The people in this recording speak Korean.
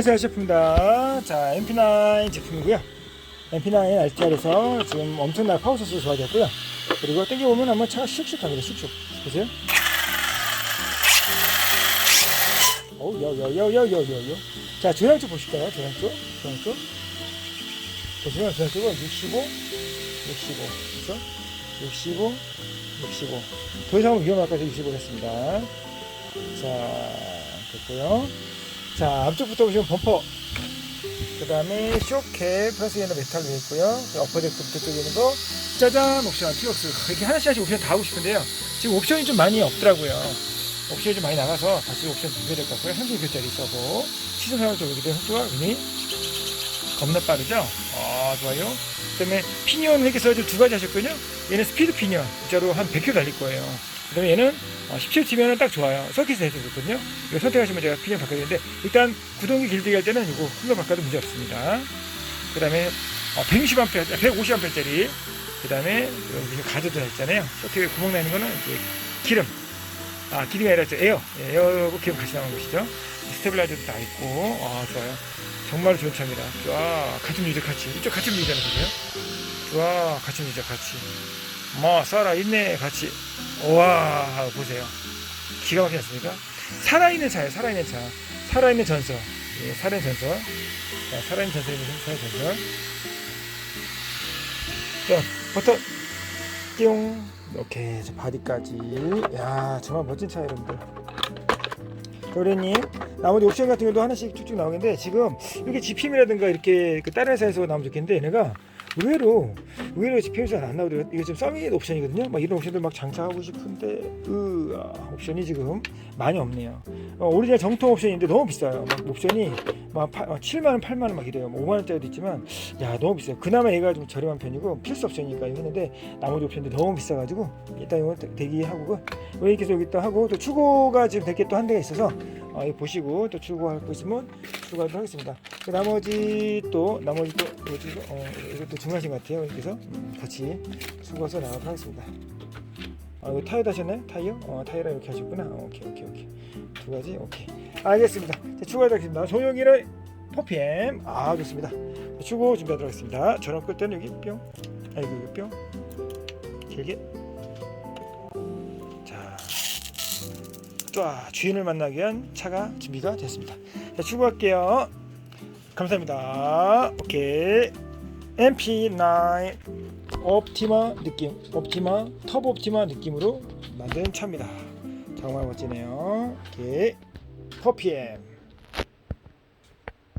안녕하세요 셰프입니다 자 MP9 제품이고요. MP9 RTR에서 지금 엄청난 파워소스 좋아졌고요. 그리고 땡겨보면 한번 차가 슉슉 합니다 슉슉. 보세요. 어우 여 여 여 여 여 여 여. 자 조향 쪽 보실까요? 조향 쪽? 조향 쪽? 보시면 조향 쪽은 65 65 그렇죠 65 65 더 이상은 위험할까 해서 65 했습니다. 자 됐고요 자 앞쪽부터 보시면 범퍼. 그 다음에 쇼캡 플러스 얘는 메탈로 되어 있고요. 그 어퍼데크 쪽에 있는 거 짜잔 옵션 티웍스. 이렇게 하나씩 하나씩 옵션 다 하고 싶은데요. 지금 옵션이 좀 많이 없더라고요. 옵션이 좀 많이 나가서 다시 옵션 준비해야 될 것 같고요. 현재 교짜리 있어고 시즌 사용 쪽이기 때문에 속도가 굉장히 겁나 빠르죠 아 좋아요. 그 다음에 피니언 획에서 두 가지 하셨거든요. 얘는 스피드 피니언 진짜로 한 100km 달릴 거예요. 그 다음에 얘는 17치면 딱 좋아요. 서킷에서 해서 좋거든요. 이거 선택하시면 제가 피니언 바꿔야 되는데 일단 구동기 길들이기 할 때는 이거 큰거 바꿔도 문제 없습니다. 그 다음에 160A 150A짜리 그 다음에 여기 가드도 있잖아요. 서킷에 구멍 나는 거는 이제 기름. 아 기름이 아니라 저 에어. 예, 에어하고 기름 같이 나오는 것이죠. 스테빌라이저도 다 있고. 아 좋아요 정말 좋은 차입니다. 좋아. 같은 유저 같이. 이쪽 같은 유저는 보세요 좋아. 같은 유저 같이. 뭐 살아있네. 같이. 와. 보세요. 기가 막히지 않습니까? 살아있는 차예요. 살아있는 차. 살아있는 전설. 예, 살아있는 전설. 자, 살아있는 전설입니다 살아있는 전설. 자 버튼. 띠용. 이렇게 저 바디까지. 야 정말 멋진 차 여러분들. 도련님 나머지 옵션 같은 경우도 하나씩 쭉쭉 나오겠는데 지금 이렇게 GPM이라든가 이렇게 그 다른 회사에서 나오면 좋겠는데 얘네가 의외로 의외로 GPM이 잘안 나오더라고요. 이게 지금 서밋 옵션이거든요. 막 이런 옵션들 막 장착하고 싶은데 으 아 옵션이 지금 많이 없네요. 어, 오리지널 정통 옵션인데 너무 비싸요. 막 옵션이 막 7만 원 8만 원 막 이래요. 뭐 5만 원짜리도 있지만 야 너무 비싸요. 그나마 얘가 좀 저렴한 편이고 필수 옵션이니까 했는데 나머지 옵션들 너무 비싸가지고 일단 이거 대기하고 여기서 여기 또 하고 또 추고가 지금 될게또한 대가 있어서 어, 보시고 또 추고할 거 있으면 추가도 하겠습니다. 그 나머지 또 나머지 또 이거 어, 이것도 중요하신 것 같아요. 그래서 음, 같이 추가해서 나가도록 하겠습니다. 아, 이거 타이어 다셨나요? 타이어? 어, 타이어랑 이렇게 하셨구나. 어, 오케이, 오케이, 오케이. 두 가지, 오케이. 알겠습니다. 자, 추가하도록 하겠습니다. 조용히를 포피엠. 아, 좋습니다. 자, 추고 준비하도록 하겠습니다. 전원 끌 때는 여기 뿅. 아이고, 뿅. 길게. 쫙 주인을 만나기 위한 차가 준비가 됐습니다. 자, 출고할게요. 감사합니다. 오케이. MP9 옵티마 느낌, 옵티마 터보 옵티마 느낌으로 만든 차입니다. 정말 멋지네요. 오케이. 퍼피엠.